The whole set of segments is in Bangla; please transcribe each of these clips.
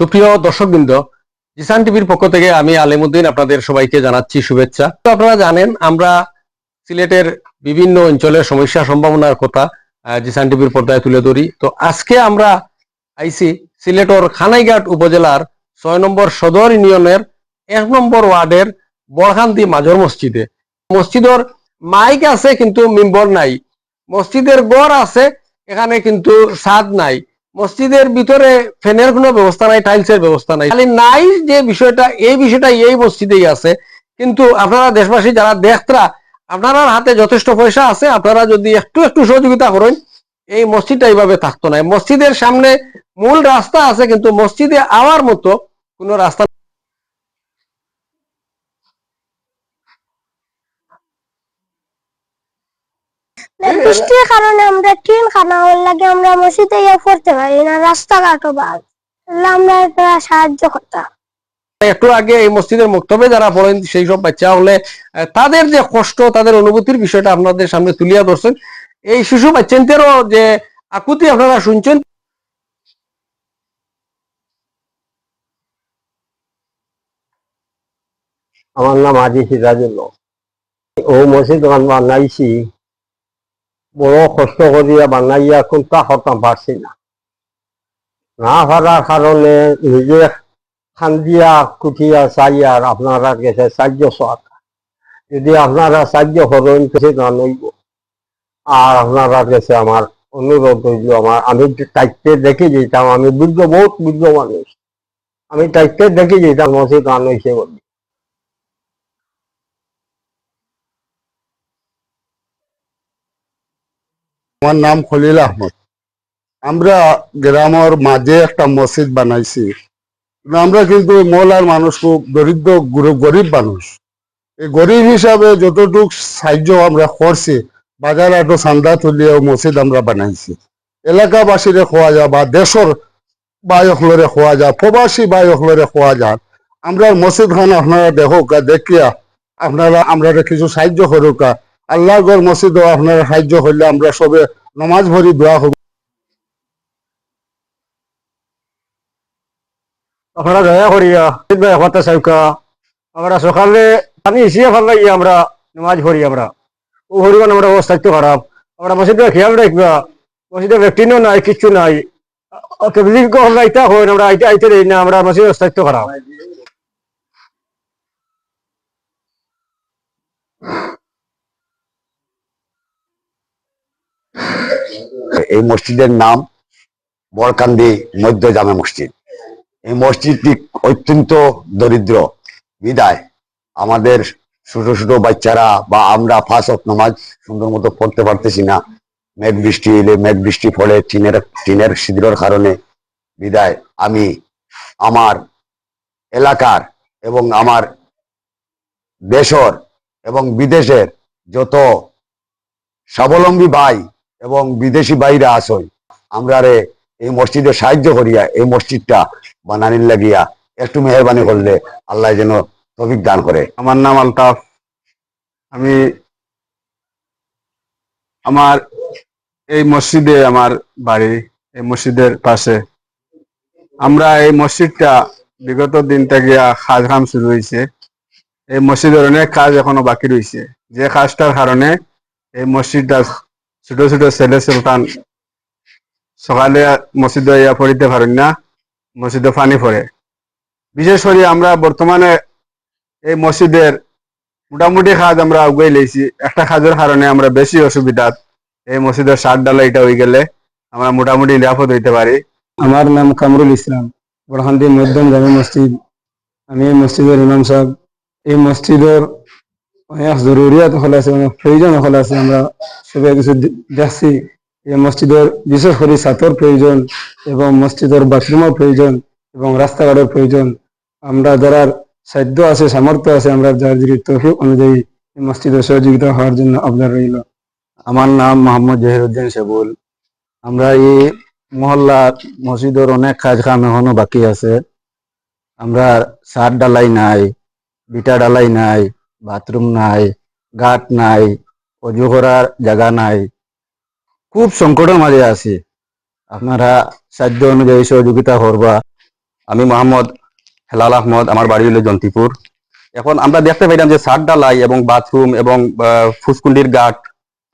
সুপ্রিয় দর্শকবৃন্দ, জিসান টিভির পক্ষ থেকে আমি আলিমুদ্দিন আপনাদের সবাইকে জানাচ্ছি শুভেচ্ছা। তো আপনারা জানেন, আমরা সিলেটের বিভিন্ন অঞ্চলের সমস্যা সম্ভাবনার কথা জিসান টিভির পর্দায় তুলে ধরি। তো আজকে আমরা আইসি সিলেটর খানাইঘাট উপজেলার ছয় নম্বর সদর ইউনিয়নের এক নম্বর ওয়ার্ডের বড়খান্তি মাজর মসজিদে। মসজিদর মাইক আছে কিন্তু মিম্বর নাই। মসজিদের গড় আছে, এখানে কিন্তু ছাদ নাই। মসজিদের ভিতরে ফ্যানের কোনো ব্যবস্থা নাই, টাইলসের ব্যবস্থা নাই। খালি নাই যে বিষয়টা, এই বিষয়টা এই মসজিদেই আছে। কিন্তু আপনারা দেশবাসী যারা দেখতরা আপনার হাতে যথেষ্ট পয়সা আছে, আপনারা যদি একটু একটু সহযোগিতা করেন, এই মসজিদটা এইভাবে থাকতো না। মসজিদের সামনে মূল রাস্তা আছে, কিন্তু মসজিদে আওয়ার মতো কোনো রাস্তা বৃষ্টির কারণে আমরা ট্রেন খানা হওয়ার লাগে আমরা মসজিদে ইয়ে করতে পারি না রাস্তাঘাটও বাদ। তাহলে আমরা একটা সাহায্য করতাম। একটু আগে এই মসজিদের মুক্তবে যারা পড়েন সেই সব বাচ্চা হলে তাদের যে কষ্ট তাদের অনুভূতির বিষয়টা আপনাদের সামনে তুলিয়া ধরছেন। এই শিশু বাচ্চাদেরও যে আকুতি আপনারা শুনছেন আমার নাম আজি সিরাজুল্লাহ ও মসজিদ বানাইছি বড় কষ্ট করিয়া বানাইয়া কোনটা হতাম পারছি না। না পারার কারণে নিজে খান্দিয়া কুটিয়া চাইয়া আপনারা গেছে সাহায্য সহায়তা যদি আপনারা সাহায্য করেন কিছু না নইব আর আপনারা গেছে আমার অনুরোধ হইল আমার, আমি টাইপে দেখে যেতাম, আমি বুদ্ধ, বহুত বৃদ্ধ মানুষ। আমি টাইপে দেখে যেতাম মসজিদ আনইছে বলে আমার নাম খলিল আহমদ। আমরা গ্রামের মাঝে একটা মসজিদ বানাইছি। আমরা কিন্তু মৌলার মানুষ, খুব দরিদ্র, গুরু- গরিব মানুষ। এই গরিব হিসাবে যতটুক সাহায্য আমরা করছি, বাজার আটো চান্দা তুলিয়ে মসজিদ আমরা বানাইছি। এলাকাবাসীরে খোয়া যা বা দেশের বায়কলরে খোয়া যা প্রবাসী বায়কলরে খোয়া যা আমরা মসজিদ খান আপনারা দেখুক দেখিয়া আপনারা আমরা কিছু সাহায্য করুক আল্লাহ গড় মসজিদও আপনারা সাহায্য করলে আমরা সবে নমাজ ভরি দোয়া হব আপনারা দয়া করিয়া, ভাই কথা সাইকা। আমরা সকালে পানি এসিয়ে ফেললাই আমরা নামাজ পড়ি আমরা। ও হরিবান আমরা অবস্থা একটু খারাপ। আমরা মসজিদে খেয়াল রাখবা, মসজিদে ব্যক্তিনও নাই কিচ্ছু নাই। কেবলি আমরা আইতা হই আমরা আইতে আইতে দেই না, আমরা মসজিদের অবস্থা একটু খারাপ। এই মসজিদের নাম বরকান্দি মধ্য জামে মসজিদ। এই মসজিদটি অত্যন্ত দরিদ্র, বিদায়। আমাদের ছোট ছোট বাচ্চারা বা আমরা ফাঁস নমাজ সুন্দর মতো পড়তে পারতেছি না। মেঘ বৃষ্টি এলে মেঘ বৃষ্টি ফলে টিনের টিনের ছিদ্রর কারণে বিদায়। আমি, আমার এলাকার এবং আমার দেশর এবং বিদেশের যত স্বাবলম্বী ভাই এবং বিদেশি বাইরা আসই, আমরা রে এই মসজিদে সাহায্য করিয়া এই মসজিদটা বানানির লাগিয়া একটু মেহরবানি করলে আল্লাহ যেন তফিক দান করে। আমার নাম আলতাফ। আমি আমার এই মসজিদে আমার বাড়ি, এই মসজিদের পাশে। আমরা এই মসজিদটা বিগত দিন থেকে কাজ কাম শুরু হয়েছে এই মসজিদের অনেক কাজ এখনও বাকি রয়েছে যে কাজটার কারণে এই মসজিদটা ছোট ছোট ছেলে সুলতান সকালে মসজিদে ইয়া পড়িতে পারেন না মসজিদে পানি পড়ে বিশেষ করে আমরা বর্তমানে এই মসজিদের মোটামুটি কাজ আমরা আগুয়ে লেছি। একটা কাজের কারণে আমরা বেশি অসুবিধা এই মসজিদের সাত ডালা এটা হয়ে গেলে আমরা মোটামুটি নিরাপদ হইতে পারি আমার নাম কামরুল ইসলাম। বড়হান্দি মধ্যম জামি মসজিদ আমি এই মসজিদের ইমাম সাহেব। এই মসজিদের অনেক জরুরিয়াত হল আছে অনেক প্রয়োজন হল আছে, আমরা সবাই কিছু দেখছি। এই মসজিদের বিশেষ করে ছাতর প্রয়োজন এবং মসজিদের বাথরুমের প্রয়োজন এবং রাস্তাঘাটের প্রয়োজন। আমরা যারা সাধ্য আছে, সামর্থ্য আছে, আমরা যার যদি তৌফিক অনুযায়ী মসজিদের সহযোগিতা হওয়ার জন্য আপনার রইল আমার নাম মোহাম্মদ জহিরুদ্দিন সেবুল আমরা এই মহল্লার মসজিদের অনেক কাজ কাম এখনও বাকি আছে। আমরা সার ডালাই নাই, বিটা ডালাই নাই বাথরুম নাই গাট নাই, অজু করার জায়গা নাই। খুব সংকটের মাঝে আছি। আপনারা সাধ্য অনুযায়ী সহযোগিতা করবা। আমি মোহাম্মদ হেলাল আহমদ, আমার বাড়ি হলো জন্তিপুর। এখন আমরা দেখতে পাইলাম যে সার ডালাই এবং বাথরুম এবং ফুসকুন্ডির ঘাট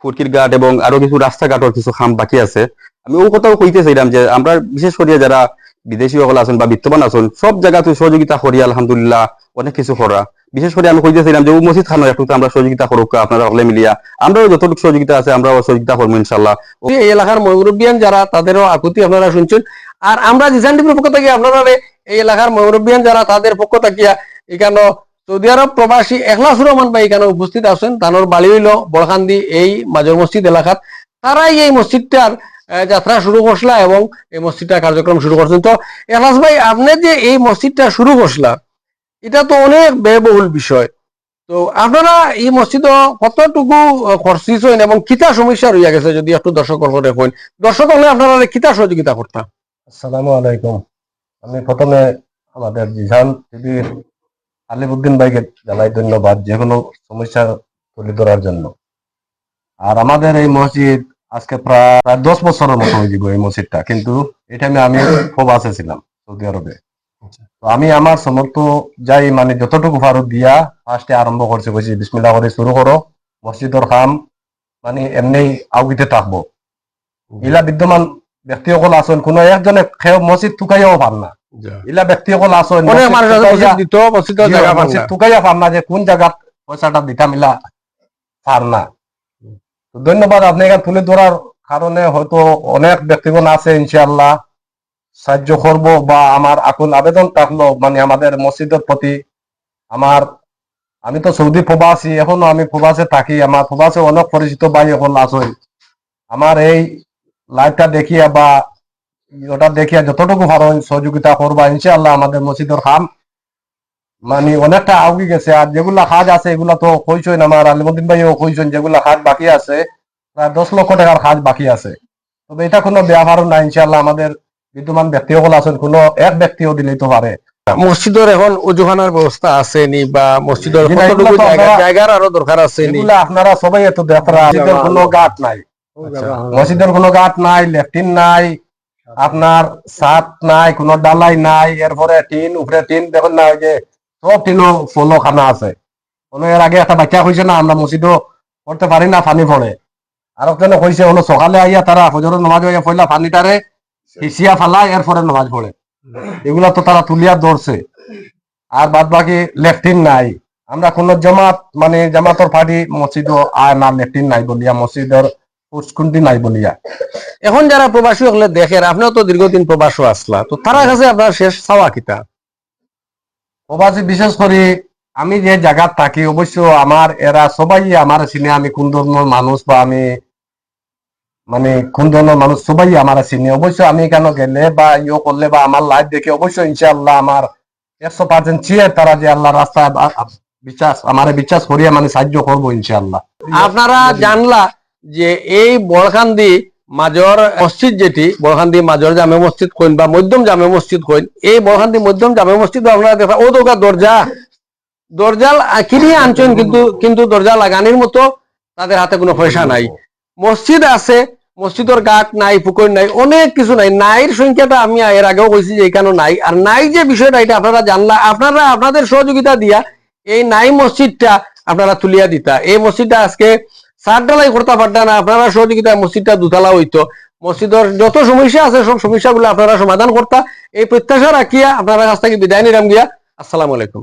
ফুটকির ঘাট এবং আরও কিছু রাস্তাঘাটর কিছু খাম বাকি আছে। আমি ও কথাও কইতে চাইলাম যে আমরা বিশেষ করে যারা বিদেশি সকল আছেন বা বিত্তবান আছেন, সব জায়গাতে সহযোগিতা করি, আলহামদুলিল্লাহ, অনেক কিছু করা। বিশেষ করে আমি কইতে চাইলাম যে মসজিদ খানো একটু আমরা সহযোগিতা করুক, আপনারা হলে মিলিয়া। আমরাও যতটুকু সহযোগিতা আছে, আমরাও সহযোগিতা করব ইনশাল্লাহ এই এলাকার মুরব্বিয়ান যারা, তাদেরও আকুতি আপনারা শুনছেন। আর আমরা জিসান টিভির পক্ষ থেকে আপনারা এই এলাকার মুরব্বিয়ান যারা, তাদের পক্ষ থাকিয়া এখানে সৌদি আরব প্রবাসী এখলাস রহমান ভাই এখানে উপস্থিত আছেন। তানোর বাড়ি হইল বড়খান্দি এই মাজর মসজিদ এলাকাত তারাই এই মসজিদটার যাত্রা শুরু করছিলা এবং এই মসজিদটার কার্যক্রম শুরু করছেন। তো এখলাস ভাই, আপনি যে এই মসজিদটা শুরু করছিলা এটা তো অনেক ব্যয়বহুল বিষয়। তো আপনারা এই মসজিদ কতটুকু খরচিস হইন এবং কিতা সমস্যা রইয়া গেছে যদি একটু দর্শক দেখুন। দর্শক হলে আপনারা কিতা সহযোগিতা করতাম আসসালামু আলাইকুম। আমি প্রথমে আমাদের জিহান টিভির আলিবুদ্দিন ভাইকে জানাই ধন্যবাদ যে কোনো সমস্যা তুলে ধরার জন্য। আর আমাদের এই মসজিদ আজকে প্রায় দশ বছরের মতো হয়ে এই মসজিদটা। কিন্তু এই টাইমে আমি প্রবাসে ছিলাম সৌদি আরবে। তো আমি আমার সমর্থ যাই মানে যতটুকু পারো দিয়া ফার্স্টে আরম্ভ করছি বলছি বিসমিল্লাহ করে শুরু করো মসজিদের কাম মানে এমনি আউগিতে থাকব। ইলা বিদ্যমান ব্যক্তিসকল আছেন কোনো একজনে মসজিদ টুকাইয়াও পার না। ইলা ব্যক্তিসকল আছেন মসজিদ টুকাইয়া- পান না। যে কোন জায়গাত পয়সাটা দিতাম ইলা পার না। ধন্যবাদ, আপনি এখানে তুলে ধরার কারণে হয়তো অনেক ব্যক্তিগণ আছে, ইনশাআল্লাহ সাহায্য করব বা আমার আকুল আবেদন থাকল মানে আমাদের মসজিদের প্রতি। আমার, আমি তো সৌদি প্রবাসী, এখনও আমি প্রবাসে থাকি, আমার প্রবাসে অনেক পরিচিত ভাই এখন আছেন আমার এই লাইভটা দেখিয়া বা ওটা দেখিয়া যতটুকু ভালো সহযোগিতা করবা, ইনশাআল্লাহ আমাদের মসজিদের খাম মানে অনেকটা আউগি গেছে আর যেগুলা কাজ আছে এগুলা তো কইছেন আমার আলিমুদ্দিন ভাইও কইছেন যেগুলা কাজ বাকি আছে প্রায় দশ লক্ষ টাকার কাজ বাকি আছে। তবে এটা কোনো ব্যবহার না ইনশাআল্লাহ আমাদের বিদ্যমান ব্যক্তিসকল আছেন কোনো এক ব্যক্তিও দিলেই তো পারে। মসজিদের এখন উজুখানার ব্যবস্থা আছে নি বা মসজিদের কতটুকু জায়গার আরও দরকার আছে নি? আপনারা সবাই এত দেখরা মসজিদের কোনো গাট নাই। মসজিদের কোনো গাট নাই লেফটিন নাই আপনার ছাদ নাই কোনো ডালাই নাই এরপরে টিন উপরে টিন দেখুন না ওই যে টিনও ফলো খানা আছে। এর আগে একটা বাচ্চা হয়েছে না, আমরা মসজিদও করতে পারি না, পানি পড়ে আর একজনে কইছে হলো সকালে আইয়া তারা ফজরের নামাজ হইয়া হিসিয়া এরপরে নামাজ পড়ে এগুলা তো তারা তুলিয়া ধরছে আর বাদ বাকি লেফটিন নাই। আমরা কোন জামাত মানে জামাতর পার্টি মসজিদও আয় না লেফটিন নাই বলিয়া মসজিদের পুষ্কুন্টি নাই বলিয়া। এখন যারা প্রবাসী হলে দেখেন আপনিও তো দীর্ঘদিন প্রবাসও আসলা তো তারা কাছে আপনার শেষ চাওয়া কিতা প্রবাসী বিশেষ করে আমি যে জায়গাত থাকি অবশ্য আমার এরা সবাই আমার চিনে আমি কোন ধরনের মানুষ বা আমি মানে কোন ধরনের মানুষ সবাই আমার চিনে। অবশ্য আমি কেন গেলে বা ইয়ে করলে বা আমার লাইফ দেখে অবশ্যই ইনশাআল্লাহ আমার একশো পার্সেন্ট চিয়ে তারা যে আল্লাহ রাস্তায় বিশ্বাস আমার বিশ্বাস করিয়া মানে সাহায্য করব ইনশাআল্লাহ আপনারা জানলা যে এই বড়খান্দি মাজর মসজিদ যেটি বড়খান্দি মাজর জামে মসজিদ কইন বা মধ্যম জামে মসজিদ কইন, এই বড়খান্দি মধ্যম জামে মসজিদ আপনারা দেখা ও দোকা দরজা দরজা কিনিয়ে আনছেন কিন্তু কিন্তু দরজা লাগানির মতো তাদের হাতে কোনো পয়সা নাই। মসজিদ আছে মসজিদের গাট নাই পুকুর নাই, অনেক কিছু নাই। নাইর সংখ্যাটা আমি এর আগেও কইছি যে এখানে নাই। আর নাই যে বিষয়টা, এটা আপনারা জানলা, আপনারা আপনাদের সহযোগিতা দিয়া এই নাই মসজিদটা আপনারা তুলিয়া দিতা। এই মসজিদটা আজকে সার ঢালাই পারতেন আপনারা সহযোগিতায় মসজিদটা দুতলা হইতো মসজিদের যত সমস্যা আছে, সব সমস্যাগুলো আপনারা সমাধান করতা এই প্রত্যাশা রাখিয়া আপনারা কাছ থেকে বিদায় নিলাম গিয়া আসসালামু আলাইকুম।